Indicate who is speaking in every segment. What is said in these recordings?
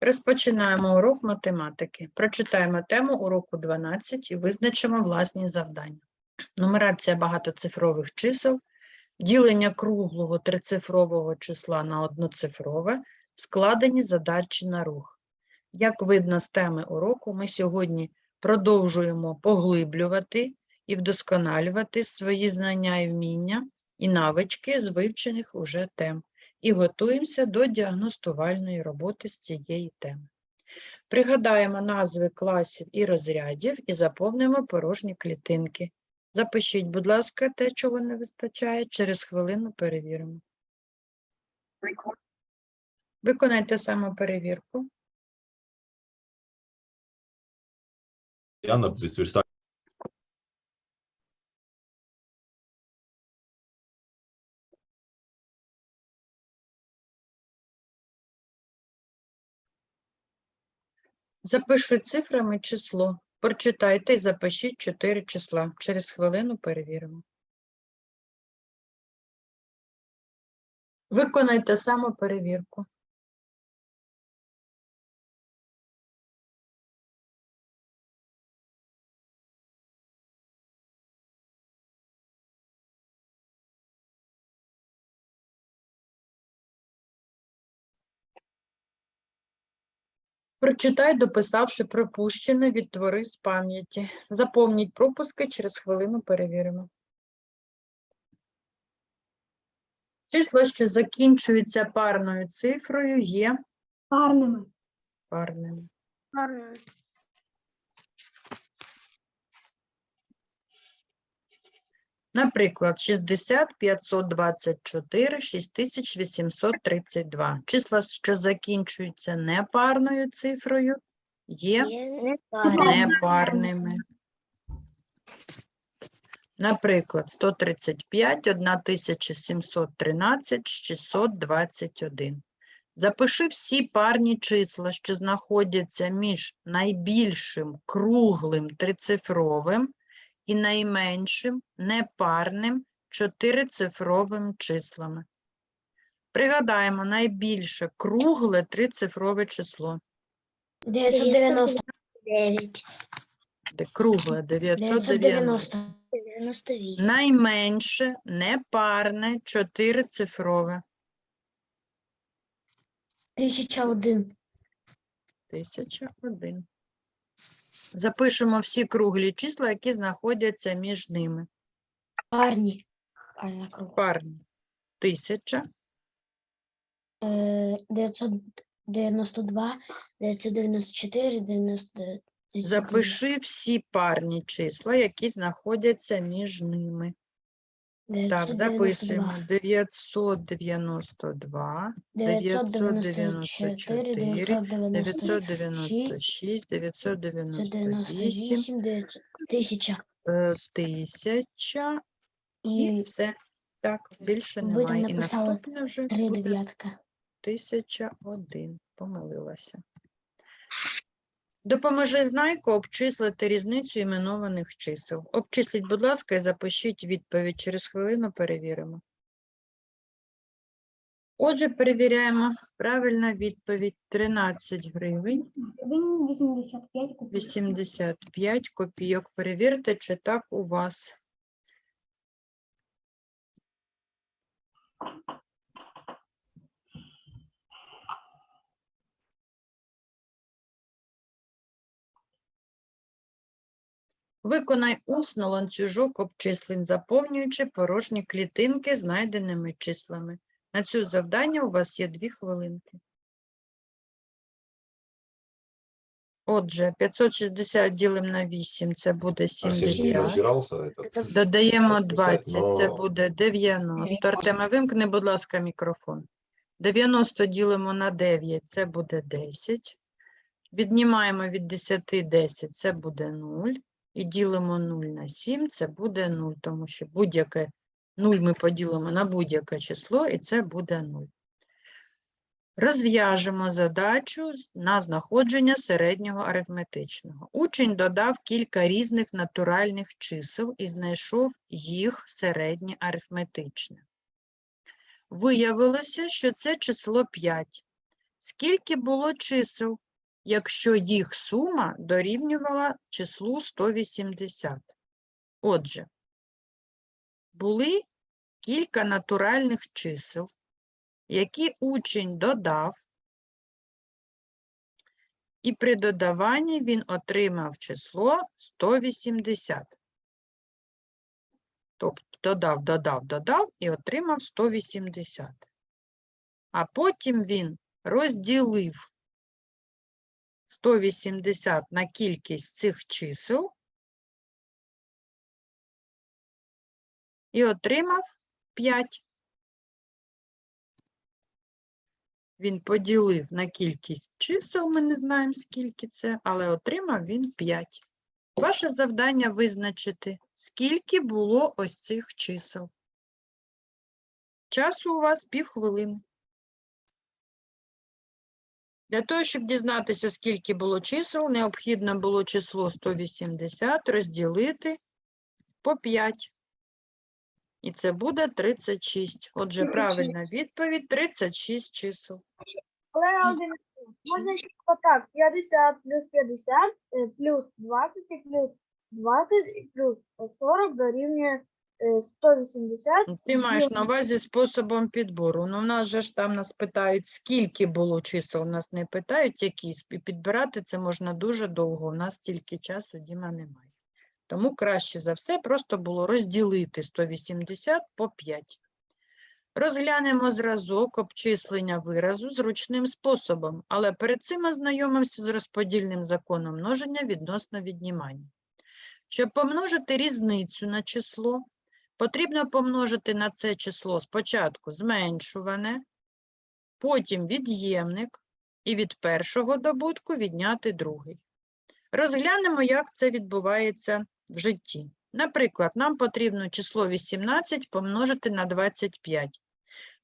Speaker 1: Розпочинаємо урок математики. Прочитаємо тему уроку 12 і визначимо власні завдання. Нумерація багатоцифрових чисел, ділення круглого трицифрового числа на одноцифрове, складені задачі на рух. Як видно з теми уроку, ми сьогодні продовжуємо поглиблювати і вдосконалювати свої знання і вміння і навички з вивчених уже тем і готуємося до діагностувальної роботи з цієї теми. Пригадаємо назви класів і розрядів і заповнимо порожні клітинки. Запишіть, будь ласка, те, чого не вистачає, через хвилину перевіримо. Виконайте самоперевірку.
Speaker 2: Яна десь
Speaker 1: Запиши цифрами число. Прочитайте і запишіть 4 числа. Через хвилину перевіримо. Виконайте самоперевірку. Прочитай, дописавши припущене, відтвори з пам'яті. Заповніть пропуски, через хвилину перевіримо. Числа, що закінчуються парною цифрою, є
Speaker 3: Парними.
Speaker 1: парними.
Speaker 3: Парними.
Speaker 1: Наприклад, 60, 524, 6832. Числа, що закінчуються непарною цифрою, є непарними. Наприклад, 135, 1713, 621. Запиши всі парні числа, що знаходяться між найбільшим круглим трицифровим і найменшим непарним чотирицифровим числами. Пригадаємо найбільше кругле трицифрове число.
Speaker 3: 999.
Speaker 1: Де кругле 990.
Speaker 3: 990. 98.
Speaker 1: Найменше непарне чотирицифрове.
Speaker 3: 1001.
Speaker 1: 1001. Запишемо всі круглі числа, які знаходяться між ними.
Speaker 3: Парні. Парна круг.
Speaker 1: Парні. Тисяча.
Speaker 3: Е, 992, 994, 99.
Speaker 1: Запиши всі парні числа, які знаходяться між ними. Так, записуємо 992,
Speaker 3: 994,
Speaker 1: 996, 998,
Speaker 3: 1000.
Speaker 1: е, 1000 і
Speaker 3: І
Speaker 1: все. Так, більше
Speaker 3: ви там
Speaker 1: немає. І
Speaker 3: написали
Speaker 1: наступне вже
Speaker 3: три
Speaker 1: буде
Speaker 3: дев'ятка.
Speaker 1: 1001. Помилилася. Допоможи знайку обчислити різницю іменованих чисел. Обчисліть, будь ласка, і запишіть відповідь. Через хвилину перевіримо. Отже, перевіряємо. Правильна відповідь 13 гривень
Speaker 3: 85
Speaker 1: 85 копійок. Перевірте, чи так у вас. Виконай усно ланцюжок обчислень, заповнюючи порожні клітинки знайденими числами. На цю завдання у вас є дві хвилинки. Отже, 560 ділимо на 8, це буде 70. Додаємо 20, це буде 90. Артема, вимкни, будь ласка, мікрофон. 90 ділимо на 9, це буде 10. Віднімаємо від 10 10, це буде 0. І ділимо 0 на 7, це буде 0, тому що будь-яке 0 ми поділимо на будь-яке число, і це буде 0. Розв'яжемо задачу на знаходження середнього арифметичного. Учень додав кілька різних натуральних чисел і знайшов їх середнє арифметичне. Виявилося, що це число 5. скільки було чисел, якщо їх сума дорівнювала числу 180. Отже, були кілька натуральних чисел, які учень додав, і при додаванні він отримав число 180. Тобто додав, додав, додав і отримав 180. А потім він розділив 180 на кількість цих чисел і отримав 5. Він поділив на кількість чисел, ми не знаємо, скільки це, але отримав він 5. Ваше завдання визначити, скільки було ось цих чисел. Часу у вас півхвилини. Для того, щоб дізнатися, скільки було чисел, необхідно було число 180 розділити по 5. І це буде 36. Отже,
Speaker 3: 36.
Speaker 1: правильна відповідь 36 чисел.
Speaker 4: Олена Володимирівна, можна ще отак, 50 плюс 50, е, плюс 20 і плюс 20 і плюс 40 дорівнює е, 180.
Speaker 1: Ти маєш на увазі способом підбору. Ну, в нас же ж там нас питають, скільки було чисел, нас не питають, які. Спі- Підбирати це можна дуже довго. У нас стільки часу, Діма, немає. Тому краще за все просто було розділити 180 по 5. Розглянемо зразок обчислення виразу зручним способом, але перед цим ознайомимося з розподільним законом множення відносно віднімання. Щоб помножити різницю на число, Потрібно помножити на це число спочатку зменшуване, потім від'ємник і від першого добутку відняти другий. Розглянемо, як це відбувається в житті. Наприклад, нам потрібно число 18 помножити на 25.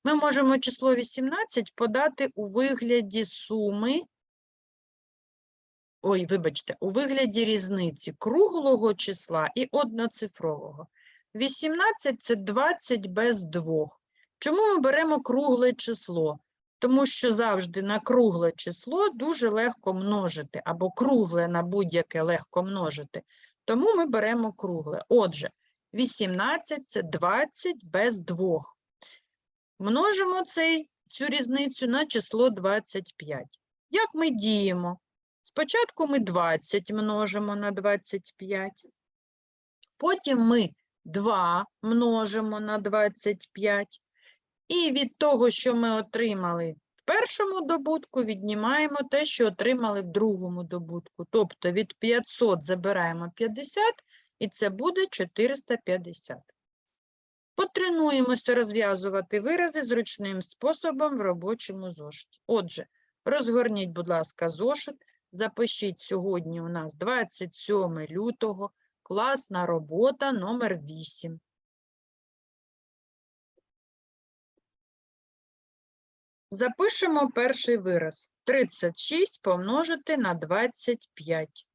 Speaker 1: Ми можемо число 18 подати у вигляді суми, ой, вибачте, у вигляді різниці круглого числа і одноцифрового. 18 – це 20 без 2. Чому ми беремо кругле число? Тому що завжди на кругле число дуже легко множити, або кругле на будь-яке легко множити. Тому ми беремо кругле. Отже, 18 – це 20 без 2. Множимо цей, цю різницю на число 25. Як ми діємо? Спочатку ми 20 множимо на 25. Потім ми 2 множимо на 25. І від того, що ми отримали в першому добутку, віднімаємо те, що отримали в другому добутку. Тобто від 500 забираємо 50, і це буде 450. Потренуємося розв'язувати вирази зручним способом в робочому зошиті. Отже, розгорніть, будь ласка, зошит. Запишіть сьогодні у нас 27 лютого. Класна робота номер 8. Запишемо перший вираз. 36 помножити на 25.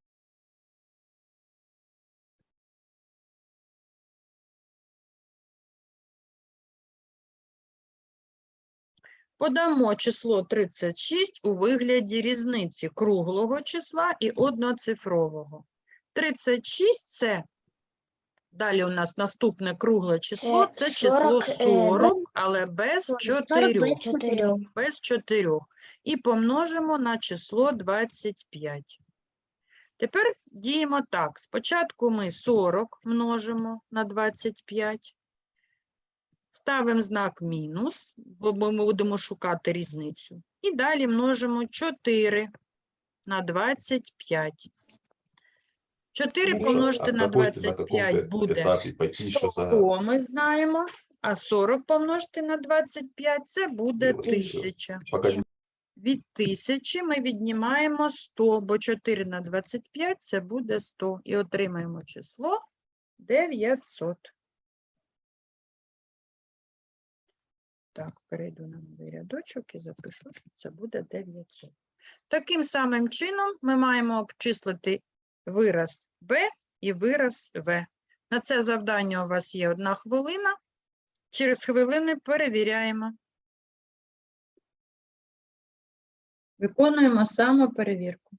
Speaker 1: Подамо число 36 у вигляді різниці круглого числа і одноцифрового. 36 – це, далі у нас наступне кругле число,
Speaker 3: Це
Speaker 1: це число
Speaker 3: 40, е,
Speaker 1: але без 4.
Speaker 3: Чотири.
Speaker 1: Без 4. І помножимо на число 25. Тепер діємо так. Спочатку ми 40 множимо на 25. Ставимо знак мінус, бо ми будемо шукати різницю. І далі множимо 4 на 25. 4
Speaker 3: Хорошо.
Speaker 1: помножити на
Speaker 2: какой-то, на
Speaker 1: 25
Speaker 2: каком-то
Speaker 1: буде
Speaker 2: этапе пойти за...
Speaker 1: 100, ми знаємо, а 40 помножити на 25 – це буде
Speaker 2: Ну, і всьо.
Speaker 1: 1000.
Speaker 2: Пока
Speaker 1: Від 1000 ми віднімаємо 100, бо 4 на 25 – це буде 100. І отримаємо число 900. Так, перейду на новий рядочок і запишу, що це буде 900. Таким самим чином ми маємо обчислити вираз Б і вираз В. На це завдання у вас є одна хвилина. Через хвилини перевіряємо. Виконуємо самоперевірку.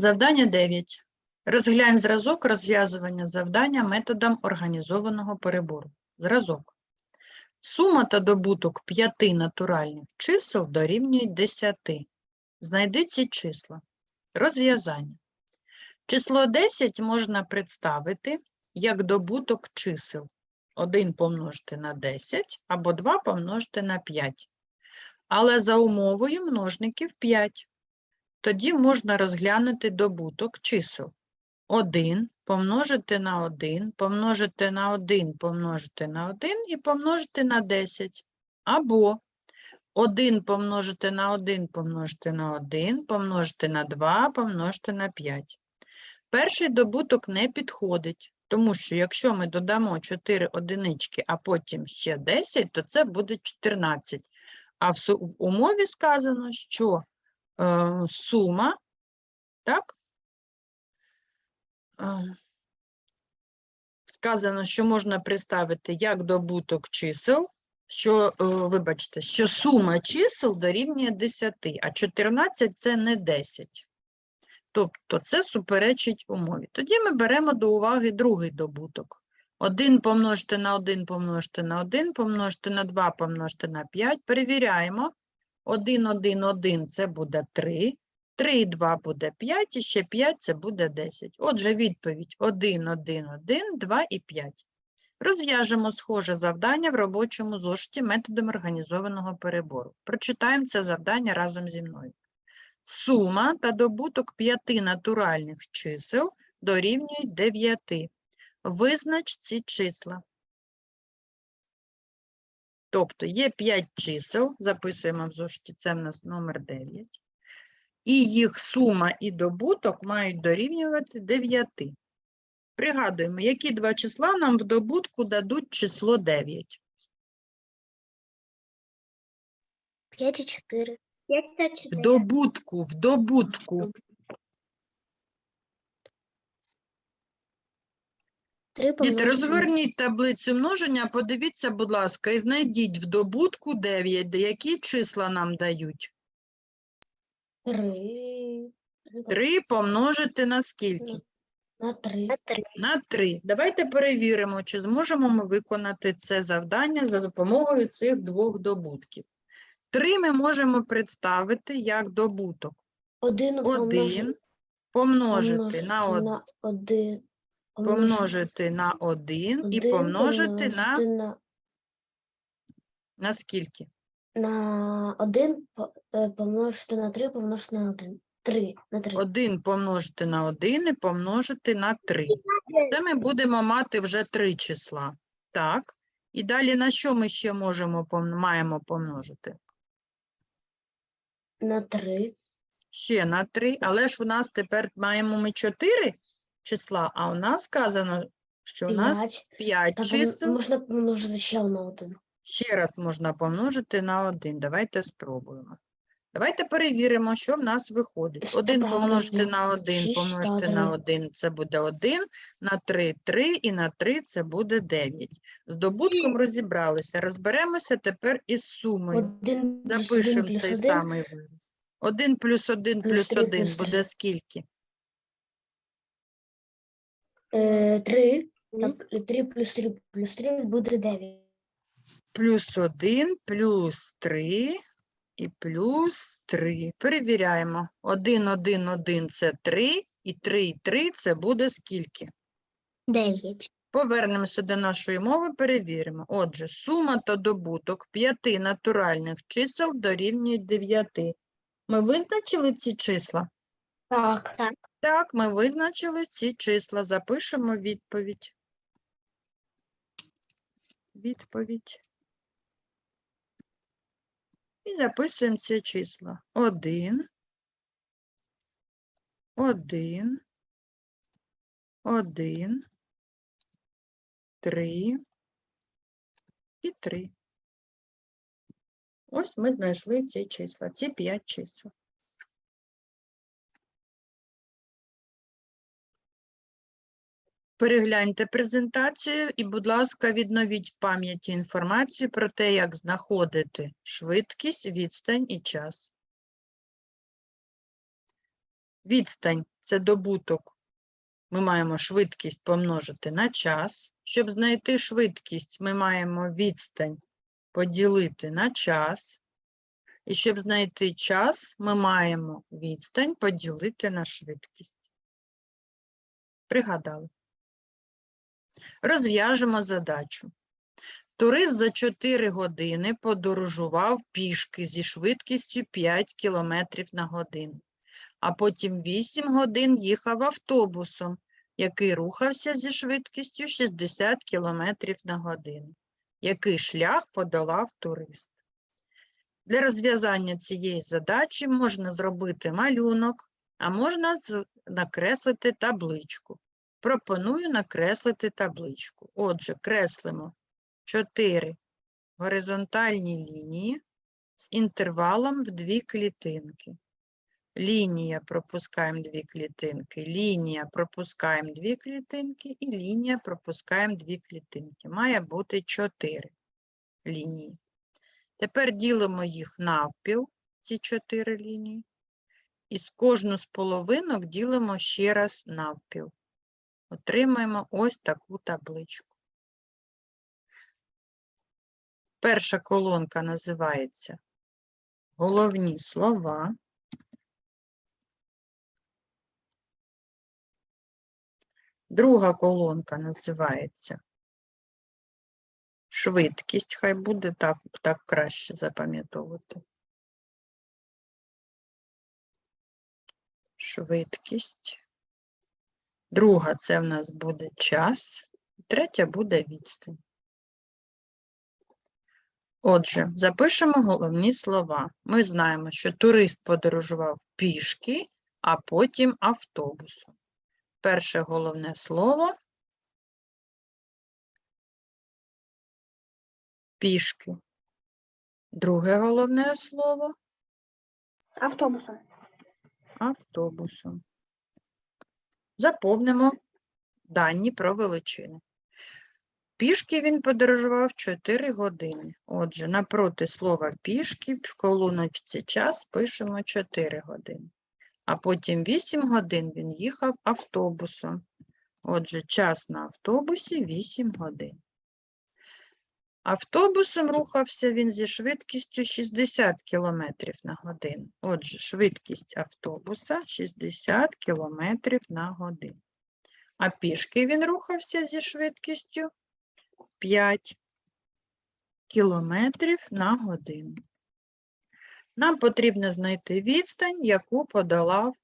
Speaker 1: Завдання 9. Розглянь зразок розв'язування завдання методом організованого перебору. Зразок. Сума та добуток п'яти натуральних чисел дорівнюють 10. Знайди ці числа. Розв'язання. Число 10 можна представити як добуток чисел. 1 помножити на 10 або 2 помножити на 5. Але за умовою множників 5 тоді можна розглянути добуток чисел. 1 помножити на 1, помножити на 1, помножити на 1 і помножити на 10. Або 1 помножити на 1, помножити на 1, помножити на 2, помножити на 5. Перший добуток не підходить, тому що якщо ми додамо 4 одинички, а потім ще 10, то це буде 14. А в, умові сказано, що сума, так? Е, Сказано, що можна представити як добуток чисел, що, е, вибачте, що сума чисел дорівнює 10, а 14 це не 10. Тобто це суперечить умові. Тоді ми беремо до уваги другий добуток. 1 помножити на 1 помножити на 1, помножити на 2 помножити на 5. Перевіряємо. 1, 1, 1 це буде 3. 3 і 2 буде 5, і ще 5 це буде 10. Отже, відповідь 1, 1, 1, 2 і 5. Розв'яжемо схоже завдання в робочому зошиті методом організованого перебору. Прочитаємо це завдання разом зі мною. Сума та добуток п'яти натуральних чисел дорівнюють 9. Визнач ці числа. Тобто є 5 чисел, записуємо в зошиті, це в нас номер 9. І їх сума і добуток мають дорівнювати 9. Пригадуємо, які два числа нам в добутку дадуть число 9.
Speaker 3: 5 і 4.
Speaker 4: 5 та
Speaker 1: В добутку, в добутку.
Speaker 3: 3
Speaker 1: Діти, розгорніть таблицю множення, подивіться, будь ласка, і знайдіть в добутку 9, де які числа нам дають.
Speaker 3: 3.
Speaker 1: 3 помножити на скільки?
Speaker 3: На 3.
Speaker 1: На 3. Давайте перевіримо, чи зможемо ми виконати це завдання за допомогою цих двох добутків. 3 ми можемо представити як добуток.
Speaker 3: 1
Speaker 1: 1 помножити на 1,
Speaker 3: на 1.
Speaker 1: Помножити на 1 і помножити на,
Speaker 3: на
Speaker 1: на скільки?
Speaker 3: на 1 помножити на 3 помножити на 1. 3 на 3.
Speaker 1: 1 помножити на 1 і помножити на 3. Це ми будемо мати вже три числа. Так. І далі на що ми ще можемо маємо помножити?
Speaker 3: На 3.
Speaker 1: Ще на 3, але ж у нас тепер маємо ми 4 числа, а у нас сказано, що у нас
Speaker 3: 5.
Speaker 1: 5
Speaker 3: Та пом-
Speaker 1: чисел.
Speaker 3: можна помножити ще на 1.
Speaker 1: Ще раз можна помножити на 1. Давайте спробуємо. Давайте перевіримо, що в нас виходить.
Speaker 3: Це
Speaker 1: 1 помножити на 1, помножити на
Speaker 3: три.
Speaker 1: 1, це буде 1, на 3 – 3, і на 3 це буде 9. З добутком розібралися. Розберемося тепер із сумою.
Speaker 3: 1 плюс 1
Speaker 1: Запишемо цей самий вираз. 1 плюс 1
Speaker 3: Плюс три
Speaker 1: 1 буде скільки?
Speaker 3: 3.
Speaker 4: Мгм.
Speaker 3: 3 плюс 3 плюс 3 буде 9.
Speaker 1: Плюс 1 плюс 3 і плюс 3. Перевіряємо. 1, 1, 1 – це 3, і 3, і 3 – це буде скільки?
Speaker 3: 9.
Speaker 1: Повернемося до нашої мови, перевіримо. Отже, сума та добуток п'яти натуральних чисел дорівнюють 9. Ми визначили ці числа?
Speaker 3: Так. Так.
Speaker 1: Так, ми визначили ці числа. Запишемо відповідь. Відповідь. І записуємо ці числа. 1, 1, 1, 3 і 3. Ось ми знайшли ці числа, ці 5 чисел. Перегляньте презентацію і, будь ласка, відновіть в пам'яті інформацію про те, як знаходити швидкість, відстань і час. Відстань – це добуток. Ми маємо швидкість помножити на час. Щоб знайти швидкість, ми маємо відстань поділити на час. І щоб знайти час, ми маємо відстань поділити на швидкість. Пригадали. Розв'яжемо задачу. Турист за 4 години подорожував пішки зі швидкістю 5 км на годину, а потім 8 годин їхав автобусом, який рухався зі швидкістю 60 км на годину. Який шлях подолав турист? Для розв'язання цієї задачі можна зробити малюнок, а можна накреслити табличку. Пропоную накреслити табличку. Отже, креслимо 4 горизонтальні лінії з інтервалом в дві клітинки. Лінія пропускаємо дві клітинки, лінія пропускаємо дві клітинки і лінія пропускаємо дві клітинки. Має бути 4 лінії. Тепер ділимо їх навпіл, ці 4 лінії, і з кожну з половинок ділимо ще раз навпіл. Отримаємо ось таку табличку. Перша колонка називається головні слова. Друга колонка називається швидкість, хай буде так, так краще запам'ятовувати. Швидкість. Друга це в нас буде час, третя буде відстань. Отже, запишемо головні слова. Ми знаємо, що турист подорожував пішки, а потім автобусом. Перше головне слово пішки. Друге головне слово
Speaker 4: Автобусом.
Speaker 1: автобусом. Заповнимо дані про величини. Пішки він подорожував 4 години. Отже, напроти слова пішки в колоночці час пишемо 4 години. А потім 8 годин він їхав автобусом. Отже, час на автобусі 8 годин. Автобусом рухався він зі швидкістю 60 км на годину. Отже, швидкість автобуса 60 км на годину. А пішки він рухався зі швидкістю 5 км на годину. Нам потрібно знайти відстань, яку подолав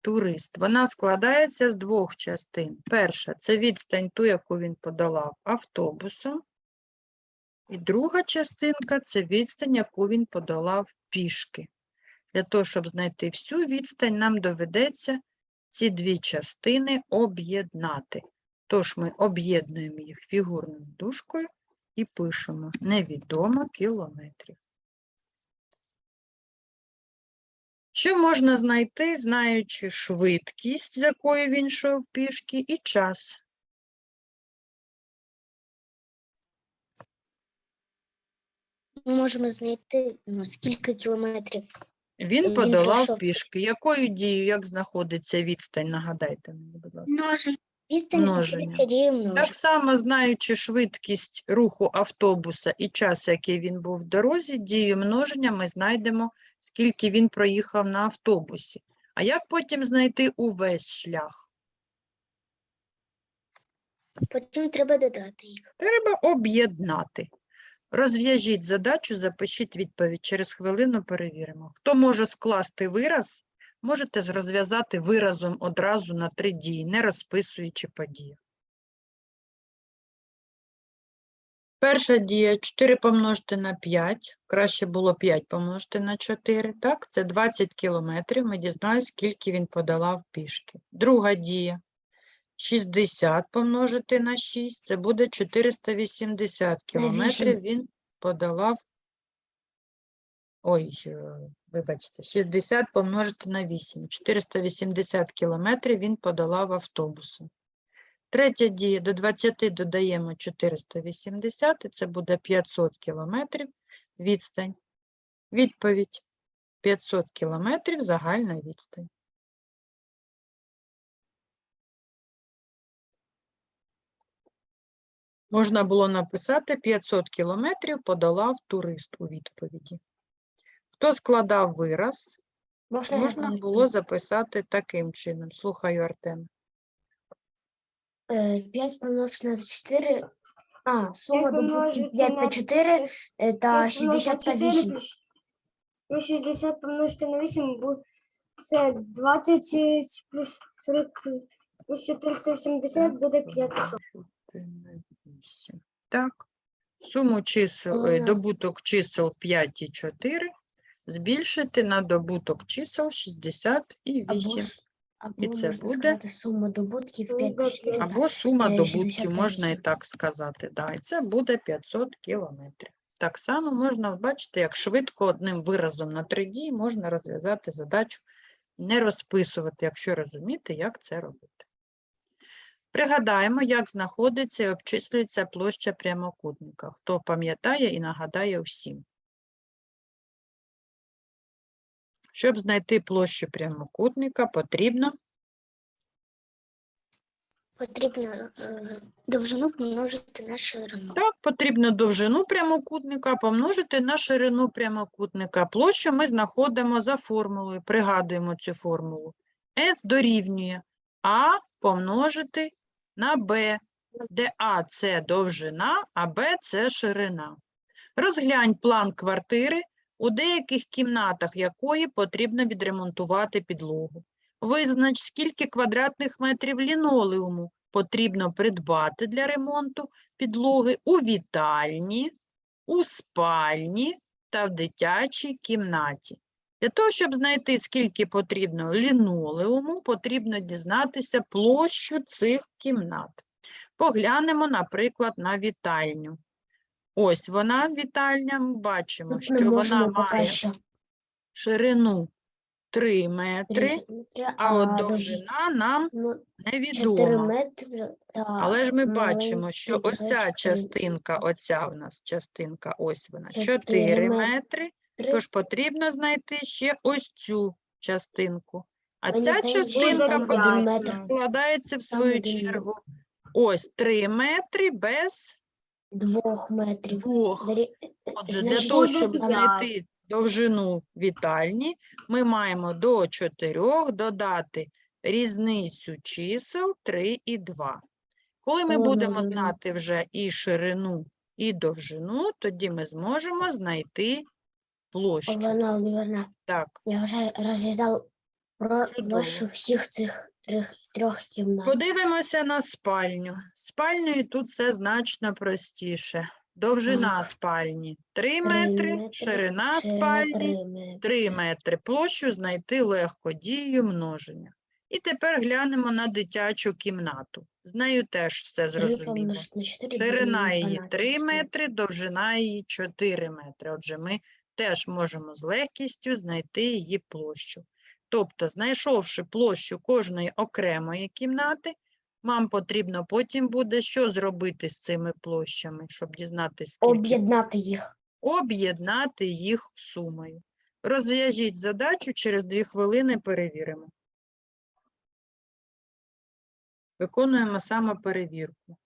Speaker 1: турист. Вона складається з двох частин. Перша це відстань ту, яку він подолав автобусом. І друга частинка це відстань, яку він подолав пішки. Для того, щоб знайти всю відстань, нам доведеться ці дві частини об'єднати. Тож ми об'єднуємо їх фігурною дужкою і пишемо невідомо кілометрів. Що можна знайти, знаючи швидкість, з якою він йшов пішки, і час.
Speaker 3: Ми можемо знайти ну, скільки кілометрів.
Speaker 1: Він
Speaker 3: Він
Speaker 1: подолав
Speaker 3: пройшов
Speaker 1: пішки. Якою дією, як знаходиться відстань? Нагадайте мені, будь ласка.
Speaker 3: Множення. Відстань
Speaker 1: Множення.
Speaker 3: знаходиться.
Speaker 1: Так само, знаючи швидкість руху автобуса і час, який він був в дорозі, дію множення ми знайдемо, скільки він проїхав на автобусі. А як потім знайти увесь шлях?
Speaker 3: Потім треба додати їх.
Speaker 1: Треба об'єднати. Розв'яжіть задачу, запишіть відповідь. Через хвилину перевіримо. Хто може скласти вираз, можете розв'язати виразом одразу на три дії, не розписуючи події. Перша дія 4 помножити на 5. Краще було 5 помножити на 4. Так, це 20 кілометрів. Ми дізналися, скільки він подолав пішки. Друга дія 60 помножити на 6, це буде 480 кілометрів він подолав. Ой, е, вибачте, 60 помножити на 8. 480 кілометрів він подолав автобусом. Третя дія, до 20 додаємо 480, і це буде 500 кілометрів відстань. Відповідь 500 кілометрів загальна відстань. Можна було написати 500 кілометрів подолав турист у відповіді. Хто складав вираз,
Speaker 3: Можна, я
Speaker 1: можна було записати таким чином. Слухаю, Артем.
Speaker 3: Е, 5 помножити на 4. А, сума
Speaker 4: помножити
Speaker 3: 5
Speaker 4: на
Speaker 3: на 4 е, та 60 та 8.
Speaker 4: Плюс 60 помножити на 8 буде це 20 е, плюс 40 плюс 480 буде 500.
Speaker 1: Ти. Так. Суму чисел, е, добуток чисел 5 і 4 збільшити на добуток чисел 60 і
Speaker 3: Або,
Speaker 1: 8.
Speaker 3: с- або
Speaker 1: І це буде?
Speaker 3: сказати сума добутків 5 та
Speaker 4: Буде
Speaker 3: 4. та-
Speaker 1: Або сума добутків, можна і так сказати. Да, і це буде 500 кілометрів. Так само можна бачити, як швидко одним виразом на три дії можна розв'язати задачу, не розписувати, якщо розуміти, як це робити. Пригадаємо, як знаходиться і обчислюється площа прямокутника. Хто пам'ятає і нагадає всім. Щоб знайти площу прямокутника, потрібно
Speaker 5: Потрібно е, довжину помножити на ширину.
Speaker 1: Так, потрібно довжину прямокутника помножити на ширину прямокутника. Площу ми знаходимо за формулою. Пригадуємо цю формулу. S дорівнює А помножити на Б, де А – це довжина, а Б – це ширина. Розглянь план квартири, у деяких кімнатах якої потрібно відремонтувати підлогу. Визнач, скільки квадратних метрів лінолеуму потрібно придбати для ремонту підлоги у вітальні, у спальні та в дитячій кімнаті. Для того, щоб знайти, скільки потрібно лінолеуму, потрібно дізнатися площу цих кімнат. Поглянемо, наприклад, на вітальню. Ось вона, вітальня, ми бачимо,
Speaker 3: Тут
Speaker 1: що вона має
Speaker 3: що.
Speaker 1: ширину 3 метри,
Speaker 3: Метри,
Speaker 1: а от довжина нам
Speaker 3: ну, 4
Speaker 1: невідома.
Speaker 3: метри та
Speaker 1: Але ж ми бачимо, що оця частинка, оця в нас частинка, ось вона, 4
Speaker 3: мет-
Speaker 1: метри,
Speaker 3: три.
Speaker 1: Тож потрібно знайти ще ось цю частинку. А
Speaker 3: Мені
Speaker 1: ця
Speaker 3: здається, що
Speaker 1: частинка
Speaker 3: там метр,
Speaker 1: складається в свою
Speaker 3: один
Speaker 1: чергу. Ось 3 метри без
Speaker 3: двох метрів.
Speaker 1: двох. Отже, для
Speaker 3: значить,
Speaker 1: того, щоб
Speaker 4: п'ять.
Speaker 1: знайти довжину вітальні, ми маємо до 4 додати різницю чисел 3 і 2. Коли ми будемо знати вже і ширину, і довжину, тоді ми зможемо знайти площу.
Speaker 3: Олена Оліверна,
Speaker 1: Так,
Speaker 3: я вже розв'язав про
Speaker 1: Чудово.
Speaker 3: площу всіх цих трьох, трьох кімнат.
Speaker 1: подивимося на спальню. З Спальнею тут все значно простіше. Довжина
Speaker 3: Так.
Speaker 1: спальні 3
Speaker 3: Три
Speaker 1: метри,
Speaker 3: метри,
Speaker 1: ширина
Speaker 3: Ширина
Speaker 1: спальні
Speaker 3: три метри.
Speaker 1: 3 метри. Площу знайти легко дією множення. І тепер глянемо на дитячу кімнату. З нею теж все
Speaker 3: Три
Speaker 1: зрозуміло.
Speaker 3: помножити на чотири
Speaker 1: Ширина її
Speaker 3: 12
Speaker 1: 3 метри, довжина її 4 метри. Отже, ми теж можемо з легкістю знайти її площу. Тобто, знайшовши площу кожної окремої кімнати, вам потрібно потім буде що зробити з цими площами, щоб дізнатися, скільки
Speaker 3: Об'єднати їх.
Speaker 1: об'єднати їх сумою. Розв'яжіть задачу, через 2 хвилини перевіримо. Виконуємо самоперевірку.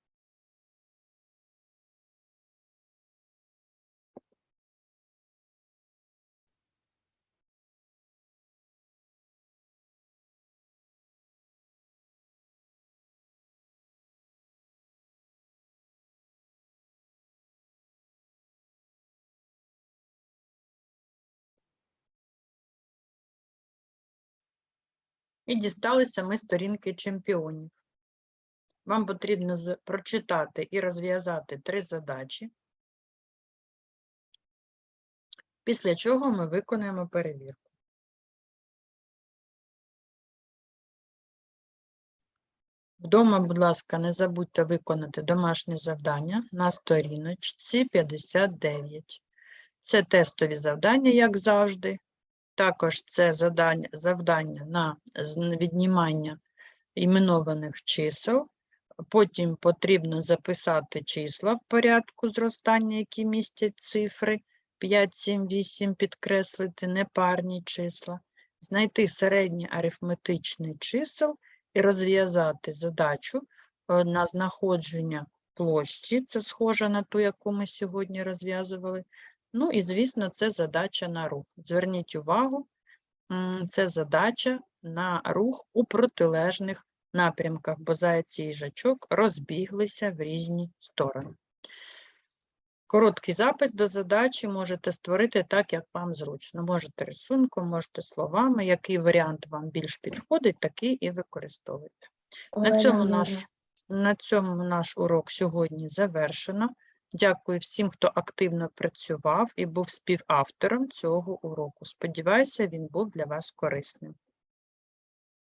Speaker 1: І дісталися ми сторінки чемпіонів. Вам потрібно прочитати і розв'язати три задачі. Після чого ми виконаємо перевірку. Вдома, будь ласка, не забудьте виконати домашнє завдання на сторіночці 59. Це тестові завдання, як завжди. Також це завдання, завдання на віднімання іменованих чисел. Потім потрібно записати числа в порядку зростання, які містять цифри 5, 7, 8, підкреслити непарні числа, знайти середнє арифметичне чисел і розв'язати задачу е, на знаходження площі. Це схоже на ту, яку ми сьогодні розв'язували. Ну і, звісно, це задача на рух. Зверніть увагу, це задача на рух у протилежних напрямках, бо зайці і жачок розбіглися в різні сторони. Короткий запис до задачі можете створити так, як вам зручно. Можете рисунком, можете словами. Який варіант вам більш підходить, такий і використовуйте. На цьому, наш, на цьому наш урок сьогодні завершено. Дякую всім, хто активно працював і був співавтором цього уроку. Сподіваюся, він був для вас корисним.